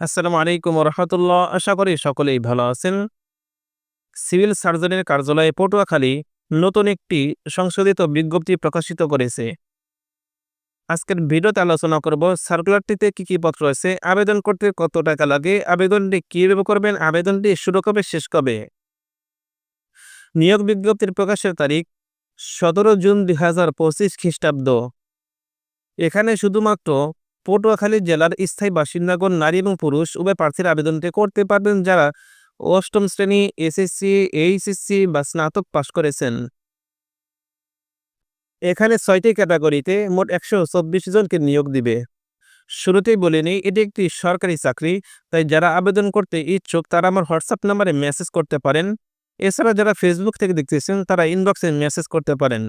আসসালামু আলাইকুম রহমতুল্লাহ আশা করি সকলেই ভালো আছেন। সিভিল সার্জনের কার্যালয়ে পটুয়াখালী নতুন একটি সংশোধিত বিজ্ঞপ্তি প্রকাশিত করেছে। আজকের ভিডিওতে আলোচনা করব সার্কুলারটিতে কি কি পত্র আছে, আবেদন করতে কত টাকা লাগে, আবেদনটি কীভাবে করবেন, আবেদনটি শুরু কবে, শেষ কবে? নিয়োগ বিজ্ঞপ্তির প্রকাশের তারিখ সতেরো জুন দুই হাজার পঁচিশ খ্রিস্টাব্দ। এখানে শুধুমাত্র পটুয়াখালী জেলার স্থায়ী বাসিন্দাগণ, নারী এবং পুরুষ উভয় প্রার্থীর আবেদনটি করতে পারবেন যারা অষ্টম শ্রেণি, এসএসসি, এইচএসসি বা স্নাতক পাশ করেছেন। এখানে ছয়টি ক্যাটাগরিতে মোট একশো চব্বিশ জনকে নিয়োগ দিবে। শুরুতেই বলে নিই, এটি একটি সরকারি চাকরি, তাই যারা আবেদন করতে ইচ্ছুক তারা আমার হোয়াটসঅ্যাপ নাম্বারে মেসেজ করতে পারেন। এছাড়া যারা ফেসবুক থেকে দেখতেছেন তারা ইনবক্সে মেসেজ করতে পারেন।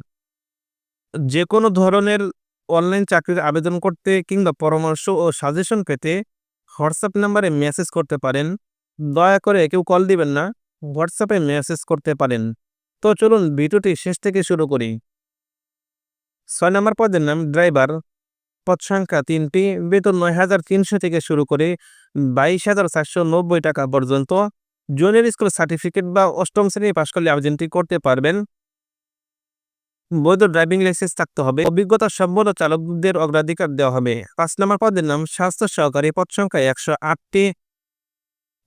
যে কোনো ধরনের অনলাইন চাকরির আবেদন করতে কিংবা পরামর্শ ও সাজেশন পেতে হোয়াটসঅ্যাপ নাম্বারে মেসেজ করতে পারেন। দয়া করে কেউ কল দিবেন না হোয়াটসঅ্যাপে মেসেজ করতে পারেন। তো চলুন ভিডিওটি শেষ থেকে শুরু করি। ছয় নম্বর পদের নাম ড্রাইভার পদ সংখ্যা তিনটি, বেতন নয় হাজার তিনশো থেকে শুরু করে বাইশ হাজার চারশো নব্বই টাকা পর্যন্ত। জুনিয়র স্কুল সার্টিফিকেট বা অষ্টম শ্রেণি পাশ করলে আবেদনটি করতে পারবেন। বৈধ ড্রাইভিং লাইসেন্স থাকতে হবে। অভিজ্ঞতা সম্পন্ন চালকদের অগ্রাধিকার দেওয়া হবে। পাঁচ নম্বর পদের নাম, স্বাস্থ্য সহকারী পদ সংখ্যা একশো আটটি।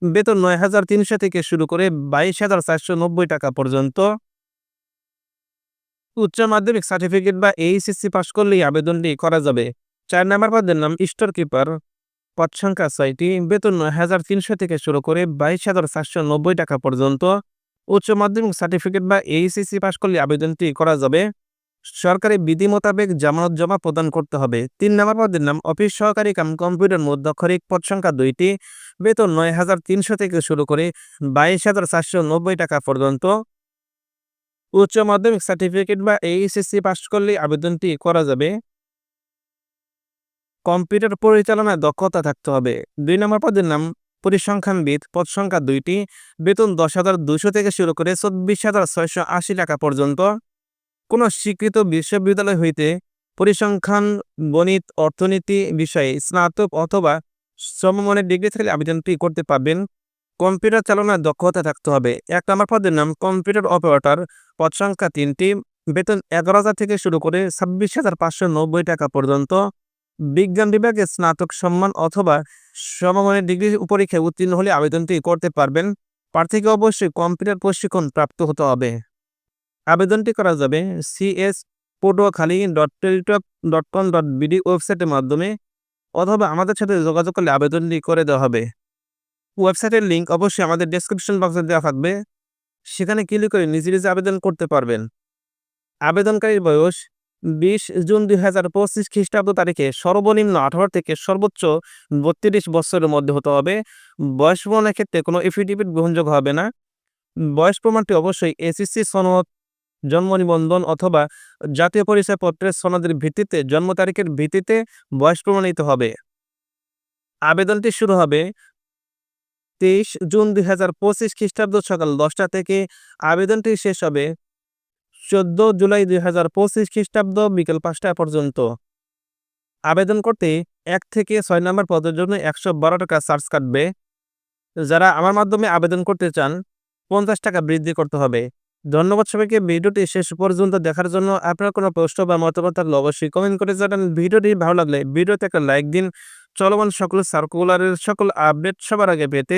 বেতন নয় হাজার তিনশো থেকে শুরু করে বাইশ হাজার চারশো নব্বই টাকা পর্যন্ত। উচ্চ মাধ্যমিক সার্টিফিকেট বা এইচএসসি পাশ করলেই আবেদনটি করা যাবে। চার নম্বর পদের নাম, স্টোর কিপার পদ সংখ্যা ছয়টি। বেতন নয় হাজার তিনশো থেকে শুরু করে বাইশ হাজার চারশো নব্বই টাকা পর্যন্ত। উচ্চ মাধ্যমিক সার্টিফিকেট বা এইচএসসি পাশ করলে আবেদনটি করা যাবে। সরকারি বিধি মোতাবেক জামানত জমা প্রদান করতে হবে। তিন নম্বর পদের নাম, অফিস সহকারী কাম কম্পিউটার মধ্যক্ষরিক পদ সংখ্যা দুইটি, বেতন নয় হাজার তিনশো থেকে শুরু করে বাইশ হাজার চারশো নব্বই টাকা পর্যন্ত। উচ্চ মাধ্যমিক সার্টিফিকেট বা এইচএসসি পাশ করলে আবেদনটি করা যাবে। কম্পিউটার পরিচালনায় দক্ষতা থাকতে হবে। দুই নম্বর পদের নাম পরিসংখ্যানবিদ, পদ সংখ্যা দুইটি, বেতন দশ হাজার দুশো থেকে শুরু করে চব্বিশ হাজার ছয়শো আশি টাকা পর্যন্ত। কোনো স্বীকৃত বিশ্ববিদ্যালয় হইতে পরিসংখ্যান, গণিত, অর্থনীতি বিষয়ে স্নাতক অথবা সমমানের ডিগ্রি থাকলে আবেদনটি করতে পারবেন। কম্পিউটার চালনার দক্ষতা থাকতে হবে। এক নম্বর পদের নাম কম্পিউটার অপারেটর, পদ সংখ্যা তিনটি, বেতন এগারো হাজার থেকে শুরু করে ছাব্বিশ হাজার পাঁচশো নব্বই টাকা পর্যন্ত। বিজ্ঞান বিভাগে স্নাতক সম্মান অথবা সমমানের ডিগ্রি পরীক্ষায় উত্তীর্ণ হলে আবেদনটি করতে পারবেন। প্রার্থীকে অবশ্যই কম্পিউটার প্রশিক্ষণ প্রাপ্ত হতে হবে। আবেদনটি করা যাবে CS Patuakhali dot Teletalk dot com dot BD ওয়েবসাইটের মাধ্যমে অথবা আমাদের সাথে যোগাযোগ করলে আবেদনটি করে দেওয়া হবে। ওয়েবসাইটের লিঙ্ক অবশ্যই আমাদের ডেসক্রিপশন বক্সে দেওয়া থাকবে। সেখানে ক্লিক করে নিজে নিজে আবেদন করতে পারবেন। আবেদনকারীর বয়স বিশ জুন দুই হাজার পঁচিশ খ্রিস্টাব্দ তারিখে সর্বনিম্ন আঠারো থেকে সর্বোচ্চ বত্রিশ বছরের মধ্যে হতে হবে। বয়স প্রমাণের ক্ষেত্রে কোনো এফিডেভিট গ্রহণযোগ্য হবে না। বয়স প্রমাণটি অবশ্যই এসএসসি সনদ, জন্ম নিবন্ধন অথবা জাতীয় পরিচয়পত্রের সনদের ভিত্তিতে জন্ম তারিখের ভিত্তিতে বয়স প্রমাণিত হবে। আবেদনটি শুরু হবে তেইশ জুন দুই হাজার পঁচিশ খ্রিস্টাব্দ সকাল দশটা থেকে। আবেদনটি শেষ হবে চোদ্দ জুলাই দুই হাজার পঁচিশ খ্রিস্টাব্দ বিকেল পাঁচটা পর্যন্ত। আবেদন করতে এক থেকে ছয় নম্বর পদের জন্য একশো বারো টাকা চার্জ কাটবে। যারা আমার মাধ্যমে আবেদন করতে চান, পঞ্চাশ টাকা বৃদ্ধি করতে হবে। ধন্যবাদ সবাইকে, ভিডিওটি শেষ পর্যন্ত দেখার জন্য আপনার কোনো প্রশ্ন বা মতামত থাকলে অবশ্যই কমেন্ট করে জানান। ভিডিওটি ভালো লাগলে ভিডিওতে একটা লাইক দিন। চলমান সকল সার্কুলারের সকল আপডেট সবার আগে পেতে